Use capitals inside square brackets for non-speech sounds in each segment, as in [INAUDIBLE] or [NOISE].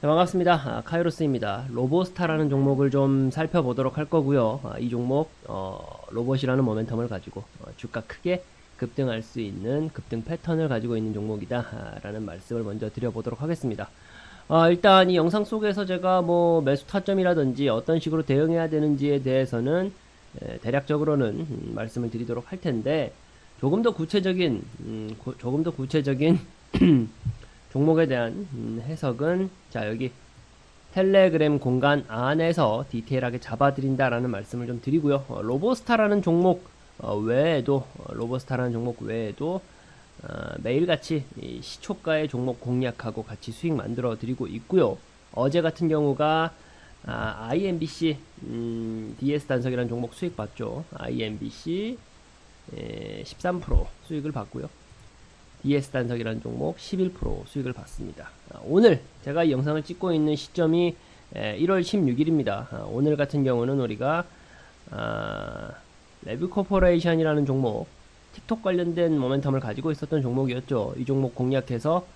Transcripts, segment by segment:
네, 반갑습니다. 아, 카이로스입니다. 로보스타라는 종목을 좀 살펴보도록 할 거고요. 아, 이 종목 어, 로봇이라는 모멘텀을 가지고 어, 주가 크게 급등할 수 있는 급등 패턴을 가지고 있는 종목이다라는 말씀을 먼저 드려보도록 하겠습니다. 아, 일단 이 영상 속에서 제가 뭐 매수 타점이라든지 어떤 식으로 대응해야 되는지에 대해서는 에, 대략적으로는 음, 말씀을 드리도록 할 텐데 조금 더 구체적인 음, 구- 조금 더 구체적인 [CLEARS THROAT] 종목에 대한 음, 해석은 자 여기 텔레그램 공간 안에서 디테일하게 잡아드린다라는 말씀을 좀 드리고요. 어, 로보스타라는 종목 어, 외에도 어, 로보스타라는 종목 외에도 어, 매일같이 이 시초가의 종목 공략하고 같이 수익 만들어 드리고 있고요. 어제 같은 경우가 아, IMBC 음, DS 단석이라는 종목 수익 봤죠. IMBC 에, 13% 수익을 봤고요. DS 단석이라는 종목 11% 수익을 봤습니다. 아, 오늘 제가 이 영상을 찍고 있는 시점이 에, 1월 16일입니다. 오늘 같은 경우는 우리가 아, 레뷰 코퍼레이션이라는 종목 틱톡 관련된 모멘텀을 가지고 있었던 종목이었죠. 이 종목 공략해서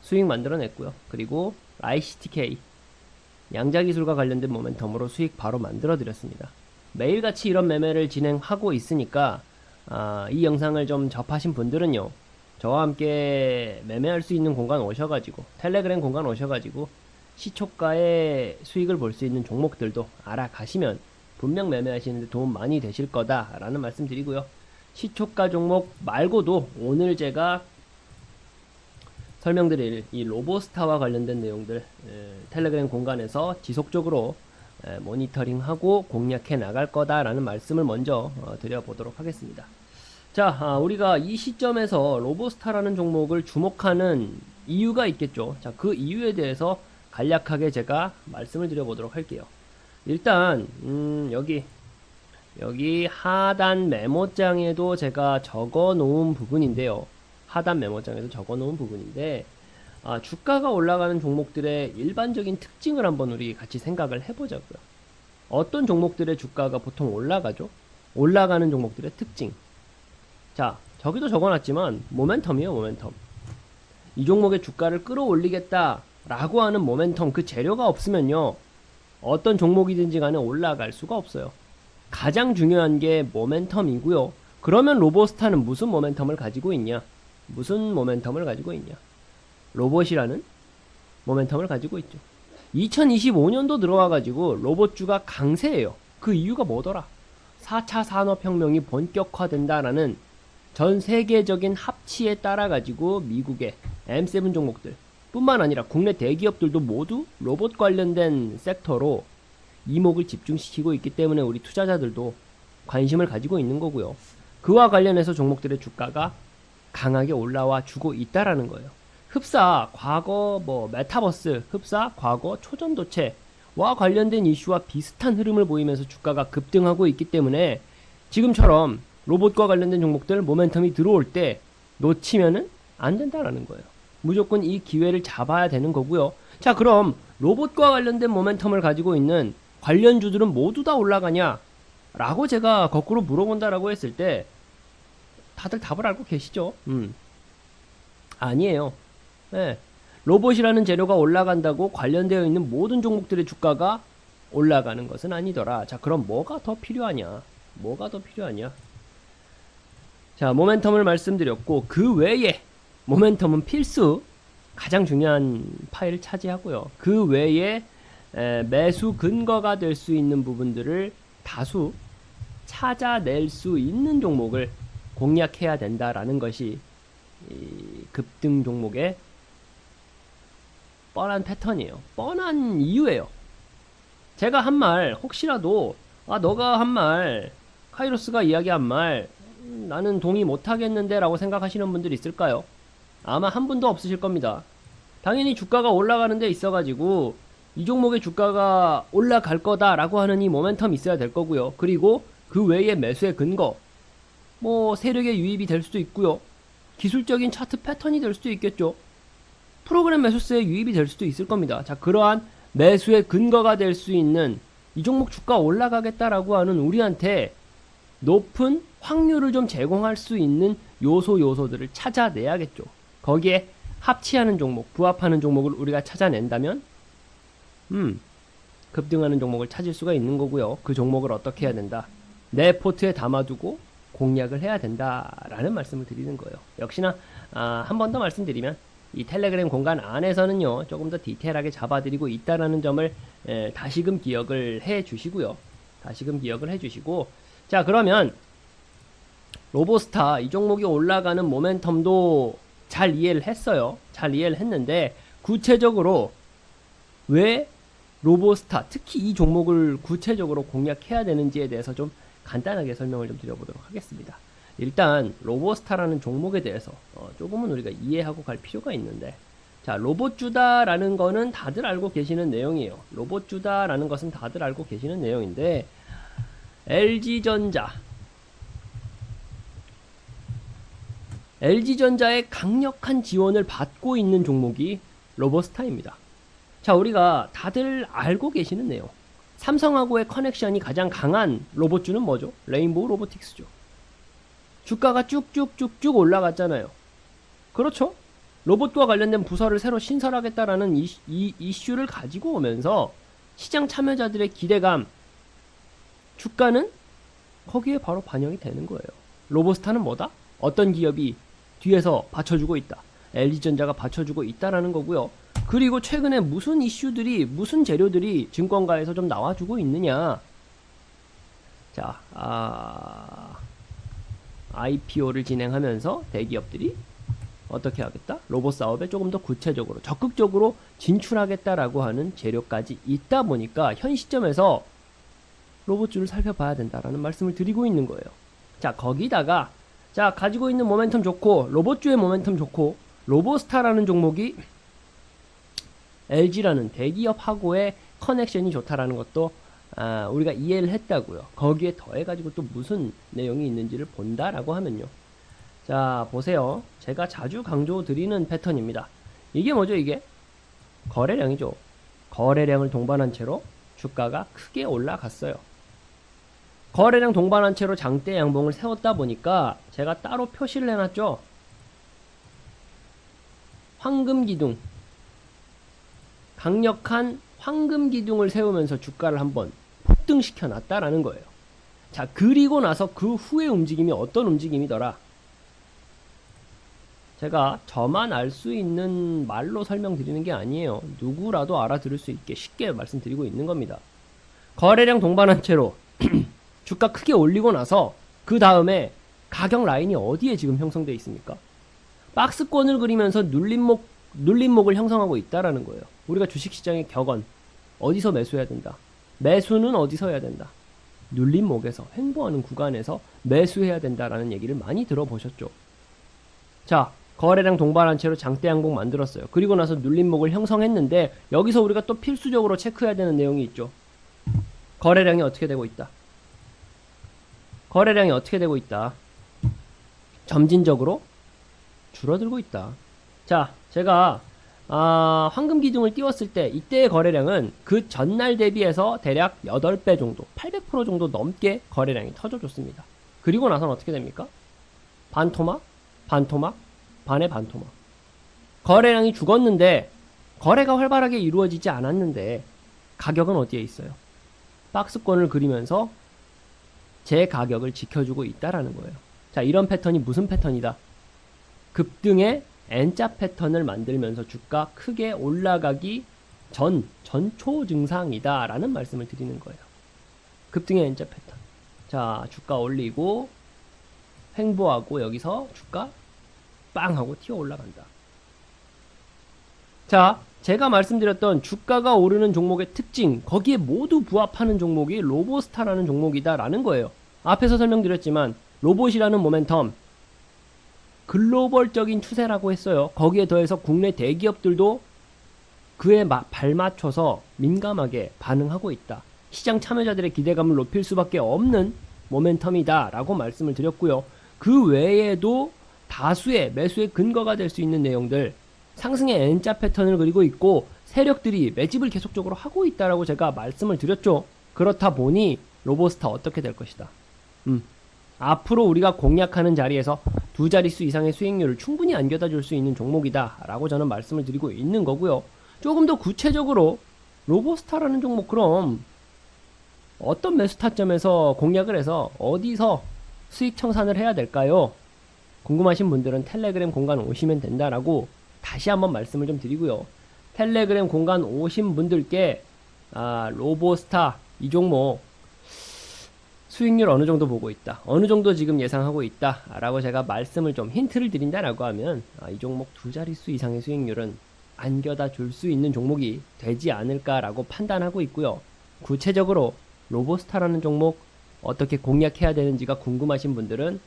수익 만들어냈고요. 그리고 ICTK 양자기술과 관련된 모멘텀으로 수익 바로 만들어 드렸습니다. 매일같이 이런 매매를 진행하고 있으니까 아, 이 영상을 좀 접하신 분들은요. 저와 함께 매매할 수 있는 공간 오셔가지고 텔레그램 공간 오셔가지고 시초가의 수익을 볼 수 있는 종목들도 알아가시면 분명 매매하시는데 도움 많이 되실 거다라는 말씀 드리고요. 시초가 종목 말고도 오늘 제가 설명드릴 이 로보스타와 관련된 내용들 에, 텔레그램 공간에서 지속적으로 에, 모니터링하고 공략해 나갈 거다라는 말씀을 먼저 어, 드려보도록 하겠습니다. 자, 아, 우리가 이 시점에서 로보스타라는 종목을 주목하는 이유가 있겠죠. 자, 그 이유에 대해서 간략하게 제가 말씀을 드려보도록 할게요. 일단, 음, 여기, 여기 하단 메모장에도 제가 적어 놓은 부분인데요. 하단 메모장에도 적어 놓은 부분인데, 아, 주가가 올라가는 종목들의 일반적인 특징을 한번 우리 같이 생각을 해보자고요. 어떤 종목들의 주가가 보통 올라가죠? 올라가는 종목들의 특징. 자, 저기도 적어놨지만 모멘텀이에요, 모멘텀. 이 종목의 주가를 끌어올리겠다라고 하는 모멘텀 그 재료가 없으면요. 어떤 종목이든지 간에 올라갈 수가 없어요. 가장 중요한 게 모멘텀이고요. 그러면 로보스타는 무슨 모멘텀을 가지고 있냐? 무슨 모멘텀을 가지고 있냐? 로봇이라는 모멘텀을 가지고 있죠. 2025년도 들어와가지고 로봇주가 강세예요. 그 이유가 뭐더라? 4차 산업혁명이 본격화된다라는 전 세계적인 합치에 따라 가지고 미국의 M7 종목들 뿐만 아니라 국내 대기업들도 모두 로봇 관련된 섹터로 이목을 집중시키고 있기 때문에 우리 투자자들도 관심을 가지고 있는 거고요. 그와 관련해서 종목들의 주가가 강하게 올라와 주고 있다라는 거예요. 흡사 과거 뭐 메타버스 흡사 과거 초전도체와 관련된 이슈와 비슷한 흐름을 보이면서 주가가 급등하고 있기 때문에 지금처럼 로봇과 관련된 종목들 모멘텀이 들어올 때 놓치면은 안 된다라는 거예요. 무조건 이 기회를 잡아야 되는 거고요. 자, 그럼 로봇과 관련된 모멘텀을 가지고 있는 관련주들은 모두 다 올라가냐? 라고 제가 거꾸로 물어본다라고 했을 때 다들 답을 알고 계시죠? 음. 아니에요. 네. 로봇이라는 재료가 올라간다고 관련되어 있는 모든 종목들의 주가가 올라가는 것은 아니더라. 자, 그럼 뭐가 더 필요하냐? 뭐가 더 필요하냐? 자, 모멘텀을 말씀드렸고 그 외에 모멘텀은 필수 가장 중요한 파일을 차지하고요. 그 외에 에, 매수 근거가 될 수 있는 부분들을 다수 찾아낼 수 있는 종목을 공략해야 된다라는 것이 이 급등 종목의 뻔한 패턴이에요. 뻔한 이유예요. 제가 한 말 혹시라도 아 너가 한 말 카이로스가 이야기한 말 음, 나는 동의 못 하겠는데 라고 생각하시는 분들 있을까요? 아마 한 분도 없으실 겁니다. 당연히 주가가 올라가는 데 있어가지고 이 종목의 주가가 올라갈 거다라고 하는 이 모멘텀이 있어야 될 거고요. 그리고 그 외에 매수의 근거, 뭐 세력의 유입이 될 수도 있고요. 기술적인 차트 패턴이 될 수도 있겠죠. 프로그램 매수세의 유입이 될 수도 있을 겁니다. 자, 그러한 매수의 근거가 될 수 있는 이 종목 주가 올라가겠다라고 하는 우리한테 높은 확률을 좀 제공할 수 있는 요소 요소들을 찾아내야겠죠. 거기에 합치하는 종목, 부합하는 종목을 우리가 찾아낸다면 음, 급등하는 종목을 찾을 수가 있는 거고요. 그 종목을 어떻게 해야 된다? 내 포트에 담아두고 공략을 해야 된다라는 말씀을 드리는 거예요. 역시나 아, 한 번 더 말씀드리면 이 텔레그램 공간 안에서는요 조금 더 디테일하게 잡아드리고 있다라는 점을 에, 다시금 기억을 해 주시고요. 다시금 기억을 해 주시고 자 그러면 로보스타 이 종목이 올라가는 모멘텀도 잘 이해를 했어요. 잘 이해를 했는데 구체적으로 왜 로보스타 특히 이 종목을 구체적으로 공략해야 되는지에 대해서 좀 간단하게 설명을 좀 드려보도록 하겠습니다. 일단 로보스타라는 종목에 대해서 어, 조금은 우리가 이해하고 갈 필요가 있는데 자 로봇주다라는 거는 다들 알고 계시는 내용이에요. 로봇주다라는 것은 다들 알고 계시는 내용인데 LG전자 LG전자의 강력한 지원을 받고 있는 종목이 로보스타입니다. 자, 우리가 다들 알고 계시는 내용. 삼성하고의 커넥션이 가장 강한 로봇주는 뭐죠? 레인보우 로보틱스죠. 주가가 쭉쭉쭉쭉 올라갔잖아요. 그렇죠? 로봇과 관련된 부서를 새로 신설하겠다라는 이, 이 이슈를 가지고 오면서 시장 참여자들의 기대감, 주가는 거기에 바로 반영이 되는 거예요. 로보스타는 뭐다? 어떤 기업이 뒤에서 받쳐주고 있다. LG전자가 받쳐주고 있다라는 거고요. 그리고 최근에 무슨 이슈들이 무슨 재료들이 증권가에서 좀 나와주고 있느냐. 자, 아, IPO를 진행하면서 대기업들이 어떻게 하겠다? 로봇 사업에 조금 더 구체적으로 적극적으로 진출하겠다라고 하는 재료까지 있다 보니까 현 시점에서 로봇주를 살펴봐야 된다라는 말씀을 드리고 있는 거예요. 자, 거기다가 자, 가지고 있는 모멘텀 좋고 로봇주의 모멘텀 좋고 로보스타라는 종목이 LG라는 대기업하고의 커넥션이 좋다라는 것도 아, 우리가 이해를 했다고요. 거기에 더해가지고 또 무슨 내용이 있는지를 본다라고 하면요. 자, 보세요. 제가 자주 강조 드리는 패턴입니다. 이게 뭐죠, 이게? 거래량이죠. 거래량을 동반한 채로 주가가 크게 올라갔어요. 거래량 동반한 채로 장대 양봉을 세웠다 보니까 제가 따로 표시를 해놨죠. 황금 기둥. 강력한 황금 기둥을 세우면서 주가를 한번 폭등시켜 놨다라는 거예요. 자, 그리고 나서 그 후의 움직임이 어떤 움직임이더라? 제가 저만 알 수 있는 말로 설명드리는 게 아니에요. 누구라도 알아들을 수 있게 쉽게 말씀드리고 있는 겁니다. 거래량 동반한 채로 주가 크게 올리고 나서 그 다음에 가격 라인이 어디에 지금 형성되어 있습니까? 박스권을 그리면서 눌림목 눌림목을 형성하고 있다라는 거예요. 우리가 주식시장의 격언 어디서 매수해야 된다. 매수는 어디서 해야 된다. 눌림목에서 횡보하는 구간에서 매수해야 된다라는 얘기를 많이 들어보셨죠. 자, 거래량 동반한 채로 장대 양봉 만들었어요. 그리고 나서 눌림목을 형성했는데 여기서 우리가 또 필수적으로 체크해야 되는 내용이 있죠. 거래량이 어떻게 되고 있다. 거래량이 어떻게 되고 있다. 점진적으로 줄어들고 있다. 자, 제가 아, 황금 기둥을 띄웠을 때 이때의 거래량은 그 전날 대비해서 대략 8배 정도, 800% 정도 넘게 거래량이 터져줬습니다. 그리고 나서는 어떻게 됩니까? 반토막, 반토막, 반의 반토막. 거래량이 죽었는데 거래가 활발하게 이루어지지 않았는데 가격은 어디에 있어요? 박스권을 그리면서 제 가격을 지켜주고 있다라는 거예요. 자, 이런 패턴이 무슨 패턴이다? 급등의 N자 패턴을 만들면서 주가 크게 올라가기 전, 전초 증상이다 라는 말씀을 드리는 거예요. 급등의 N자 패턴. 자, 주가 올리고, 횡보하고, 여기서 주가 빵 하고 튀어 올라간다. 자, 제가 말씀드렸던 주가가 오르는 종목의 특징, 거기에 모두 부합하는 종목이 로보스타라는 종목이다라는 거예요. 앞에서 설명드렸지만, 로봇이라는 모멘텀, 글로벌적인 추세라고 했어요. 거기에 더해서 국내 대기업들도 그에 마, 발맞춰서 민감하게 반응하고 있다. 시장 참여자들의 기대감을 높일 수밖에 없는 모멘텀이다. 라고 말씀을 드렸고요. 그 외에도 다수의 매수의 근거가 될 수 있는 내용들, 상승의 N자 패턴을 그리고 있고, 세력들이 매집을 계속적으로 하고 있다라고 제가 말씀을 드렸죠. 그렇다 보니, 로보스타 어떻게 될 것이다. 음, 앞으로 우리가 공략하는 자리에서 두 자릿수 이상의 수익률을 충분히 안겨다 줄 수 있는 종목이다 라고 저는 말씀을 드리고 있는 거고요 조금 더 구체적으로 로보스타라는 종목 그럼 어떤 매수 타점에서 공략을 해서 어디서 수익 청산을 해야 될까요? 궁금하신 분들은 텔레그램 공간 오시면 된다라고 다시 한번 말씀을 좀 드리고요. 텔레그램 공간 오신 분들께 아, 로보스타 이 종목 수익률 어느 정도 보고 있다. 어느 정도 지금 예상하고 있다. 라고 제가 말씀을 좀 힌트를 드린다라고 하면 아, 이 종목 두 자릿수 이상의 수익률은 안겨다 줄 수 있는 종목이 되지 않을까라고 판단하고 있고요. 구체적으로 로보스타라는 종목 어떻게 공략해야 되는지가 궁금하신 분들은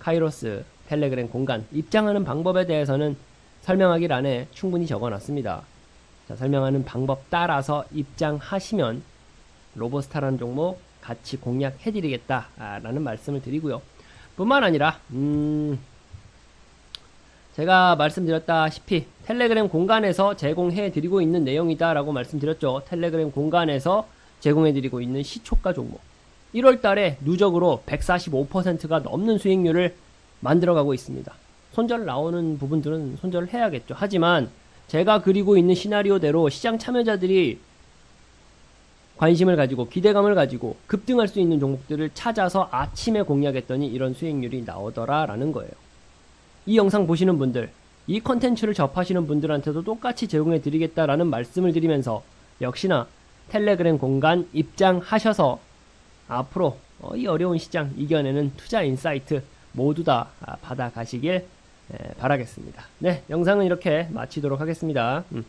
카이로스 텔레그램 공간 입장하는 방법에 대해서는 설명하기란에 충분히 적어놨습니다. 자, 설명하는 방법 따라서 입장하시면 로보스타라는 종목 같이 공략해드리겠다라는 말씀을 드리고요. 뿐만 아니라 음, 제가 말씀드렸다시피 텔레그램 공간에서 제공해드리고 있는 내용이다라고 말씀드렸죠. 텔레그램 공간에서 제공해드리고 있는 시초가 종목. 1월 달에 누적으로 145%가 넘는 수익률을 만들어가고 있습니다. 손절 나오는 부분들은 손절해야겠죠. 하지만 제가 그리고 있는 시나리오대로 시장 참여자들이 관심을 가지고 기대감을 가지고 급등할 수 있는 종목들을 찾아서 아침에 공략했더니 이런 수익률이 나오더라라는 거예요. 이 영상 보시는 분들, 이 컨텐츠를 접하시는 분들한테도 똑같이 제공해 드리겠다라는 말씀을 드리면서 역시나 텔레그램 공간 입장하셔서 앞으로 어, 이 어려운 시장 이겨내는 투자 인사이트 모두 다 아, 받아가시길 에, 바라겠습니다. 네, 영상은 이렇게 마치도록 하겠습니다. 음.